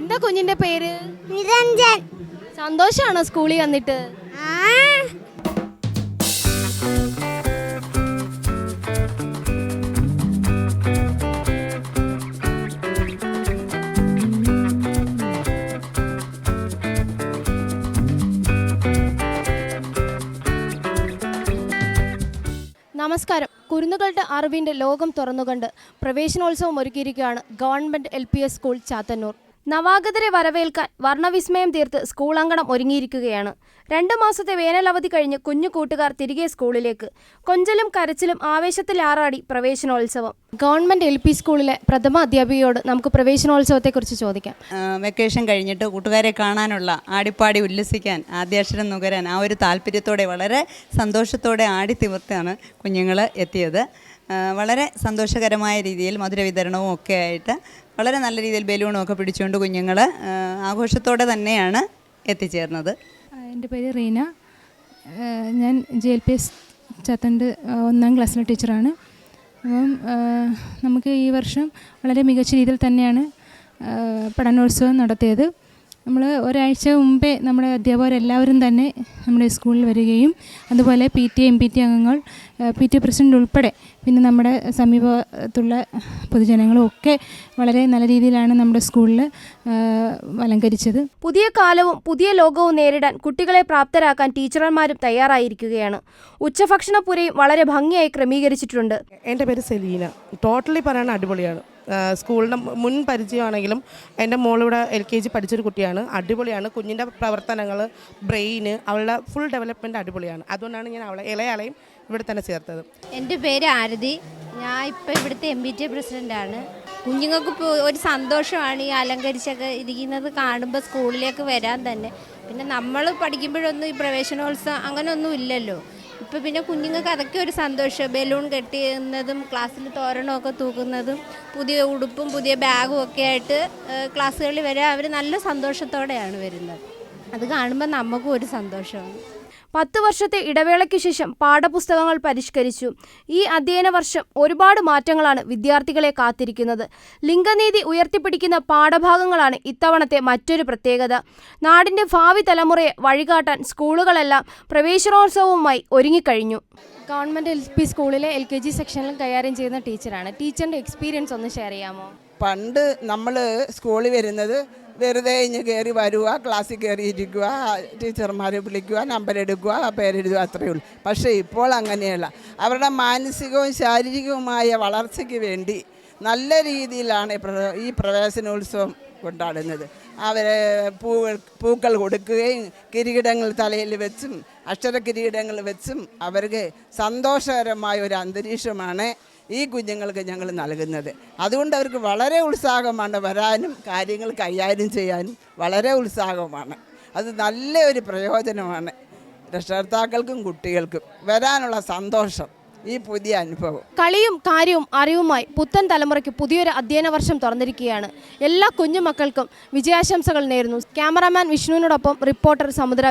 എന്താ കുഞ്ഞിന്റെ പേര്? നിരഞ്ജൻ. സന്തോഷാണോ സ്കൂളിൽ വന്നിട്ട്? നമസ്കാരം. കുരുന്നുകളുടെ അറിവിന്റെ ലോകം തുറന്നുകൊണ്ട് പ്രവേശനോത്സവം ഒരുക്കിയിരിക്കുകയാണ് government L P S school Chathannoor. നവാഗതരെ വരവേൽക്കാൻ വർണവിസ്മയം തീർത്ത് സ്കൂൾ അങ്കണം ഒരുങ്ങിയിരിക്കുകയാണ്. രണ്ടു മാസത്തെ വേനലവധി കഴിഞ്ഞ് കുഞ്ഞു കൂട്ടുകാർ തിരികെ സ്കൂളിലേക്ക്. കൊഞ്ചലും കരച്ചിലും ആവേശത്തിലാറാടി പ്രവേശനോത്സവം. ഗവൺമെന്റ് എൽ പി സ്കൂളിലെ പ്രഥമ അധ്യാപികയോട് നമുക്ക് പ്രവേശനോത്സവത്തെക്കുറിച്ച് ചോദിക്കാം. വെക്കേഷൻ കഴിഞ്ഞിട്ട് കൂട്ടുകാരെ കാണാനുള്ള ആടിപ്പാടി ഉല്ലസിക്കാൻ ആദ്യാക്ഷരം നുകരാൻ ആ ഒരു താല്പര്യത്തോടെ വളരെ സന്തോഷത്തോടെ ആടി തിമിർത്താണ് കുഞ്ഞുങ്ങൾ എത്തിയത്. വളരെ സന്തോഷകരമായ രീതിയിൽ മധുര വിതരണവും ഒക്കെ ആയിട്ട് വളരെ നല്ല രീതിയിൽ ബലൂണും ഒക്കെ പിടിച്ചുകൊണ്ട് കുഞ്ഞുങ്ങൾ ആഘോഷത്തോടെ തന്നെയാണ് എത്തിച്ചേർന്നത്. എന്റെ പേര് റീന. ഞാൻ ജെ എൽ പി എസ് ചത്തണ്ട് ഒന്നാം ക്ലാസ്സിലെ ടീച്ചറാണ്. അപ്പം നമുക്ക് ഈ വർഷം വളരെ മികച്ച രീതിയിൽ തന്നെയാണ് പഠനോത്സവം നടത്തിയത്. നമ്മൾ ഒരാഴ്ച മുമ്പേ നമ്മുടെ അധ്യാപകരെല്ലാവരും തന്നെ നമ്മുടെ സ്കൂളിൽ വരികയും അതുപോലെ P T M P T അംഗങ്ങൾ പി ടി പ്രസിഡന്റ് ഉൾപ്പെടെ പിന്നെ നമ്മുടെ സമീപത്തുള്ള പൊതുജനങ്ങളും ഒക്കെ വളരെ നല്ല രീതിയിലാണ് നമ്മുടെ സ്കൂളിൽ അലങ്കരിച്ചത്. പുതിയ കാലവും പുതിയ ലോകവും നേരിടാൻ കുട്ടികളെ പ്രാപ്തരാക്കാൻ ടീച്ചർമാരും തയ്യാറായിരിക്കുകയാണ്. ഉച്ചഭക്ഷണപ്പുരയും വളരെ ഭംഗിയായി ക്രമീകരിച്ചിട്ടുണ്ട്. എന്റെ പേര് സെലീന. ടോട്ടലി പറയണ അടിപൊളിയാണ്. സ്കൂളിന്റെ മുൻ പരിചയമാണെങ്കിലും എന്റെ മോളിവിടെ എൽ കെ ജി പഠിച്ചൊരു കുട്ടിയാണ്. അടിപൊളിയാണ്. കുഞ്ഞിന്റെ പ്രവർത്തനങ്ങൾ ബ്രെയിന് അവളുടെ ഫുൾ ഡെവലപ്മെന്റ് അടിപൊളിയാണ്. അതുകൊണ്ടാണ് ഞാൻ അവളെ ഇളയാളെയും ഇവിടെ തന്നെ ചേർത്തത്. എന്റെ പേര് ആരതി. ഞാൻ ഇപ്പോൾ ഇവിടുത്തെ എം ബി ടി പ്രസിഡന്റാണ് കുഞ്ഞുങ്ങൾക്ക് ഒരു സന്തോഷമാണ് ഈ അലങ്കരിച്ചൊക്കെ ഇരിക്കുന്നത് കാണുമ്പോൾ സ്കൂളിലേക്ക് വരാൻ തന്നെ. പിന്നെ നമ്മൾ പഠിക്കുമ്പോഴൊന്നും ഈ പ്രവേശനോത്സവം അങ്ങനെയൊന്നും ഇല്ലല്ലോ. ഇപ്പോൾ പിന്നെ കുഞ്ഞുങ്ങൾക്ക് അതൊക്കെ ഒരു സന്തോഷം. ബലൂൺ കെട്ടിയുന്നതും ക്ലാസ്സിൽ തോരണമൊക്കെ തൂക്കുന്നതും പുതിയ ഉടുപ്പും പുതിയ ബാഗും ഒക്കെ ആയിട്ട് ക്ലാസ്സുകളിൽ വരെ അവർ നല്ല സന്തോഷത്തോടെയാണ് വരുന്നത്. അത് കാണുമ്പോൾ നമുക്കും ഒരു സന്തോഷമാണ്. പത്ത് വർഷത്തെ ഇടവേളയ്ക്ക് ശേഷം പാഠപുസ്തകങ്ങൾ പരിഷ്കരിച്ചു. ഈ അധ്യയന വർഷം ഒരുപാട് മാറ്റങ്ങളാണ് വിദ്യാർത്ഥികളെ കാത്തിരിക്കുന്നത്. ലിംഗനീതി ഉയർത്തിപ്പിടിക്കുന്ന പാഠഭാഗങ്ങളാണ് ഇത്തവണത്തെ മറ്റൊരു പ്രത്യേകത. നാടിന്റെ ഭാവി തലമുറയെ വഴികാട്ടാൻ സ്കൂളുകളെല്ലാം പ്രവേശനോത്സവവുമായി ഒരുങ്ങിക്കഴിഞ്ഞു. ഗവൺമെന്റ് എൽ പി സ്കൂളിലെ എൽ കെ ജി സെക്ഷനിൽ കൈകാര്യം ചെയ്യുന്ന ടീച്ചറാണ്. ടീച്ചറിന്റെ എക്സ്പീരിയൻസ് ഒന്ന് ഷെയർ ചെയ്യാമോ? പണ്ട് നമ്മൾ സ്കൂളിൽ വരുന്നത് വെറുതെ ഇഞ്ഞ് കയറി വരിക ക്ലാസ്സിൽ കയറി ഇരിക്കുക ടീച്ചർമാരെ വിളിക്കുക നമ്പർ എടുക്കുക പേരെഴുതുക അത്രയേ ഉള്ളൂ. പക്ഷേ ഇപ്പോൾ അങ്ങനെയല്ല. അവരുടെ മാനസികവും ശാരീരികവുമായ വളർച്ചയ്ക്ക് വേണ്ടി നല്ല രീതിയിലാണ് ഈ പ്രവേശനോത്സവം കൊണ്ടാടുന്നത്. അവരെ പൂക്കൾ പൂക്കൾ കൊടുക്കുകയും കിരീടങ്ങൾ തലയിൽ വെച്ചും അക്ഷര കിരീടങ്ങൾ വെച്ചും അവർക്ക് സന്തോഷകരമായ ഒരു അന്തരീക്ഷമാണ് ഈ കുഞ്ഞുങ്ങൾക്ക് ഞങ്ങൾ നൽകുന്നത്. അതുകൊണ്ട് അവർക്ക് വളരെ ഉത്സാഹമാണ് വരാനും കാര്യങ്ങൾ കൈകാര്യം ചെയ്യാനും വളരെ ഉത്സാഹമാണ്. അത് നല്ല ഒരു പ്രയോജനമാണ് രക്ഷകർത്താക്കൾക്കും കുട്ടികൾക്കും വരാനുള്ള സന്തോഷം ഈ പുതിയ അനുഭവം. കളിയും കാര്യവും അറിവുമായി പുത്തൻ തലമുറയ്ക്ക് പുതിയൊരു അധ്യയന വർഷം തുറന്നിരിക്കുകയാണ്. എല്ലാ കുഞ്ഞുമക്കൾക്കും വിജയാശംസകൾ നേരുന്നു. ക്യാമറാമാൻ വിഷ്ണുവിനോടൊപ്പം റിപ്പോർട്ടർ സമുദ്ര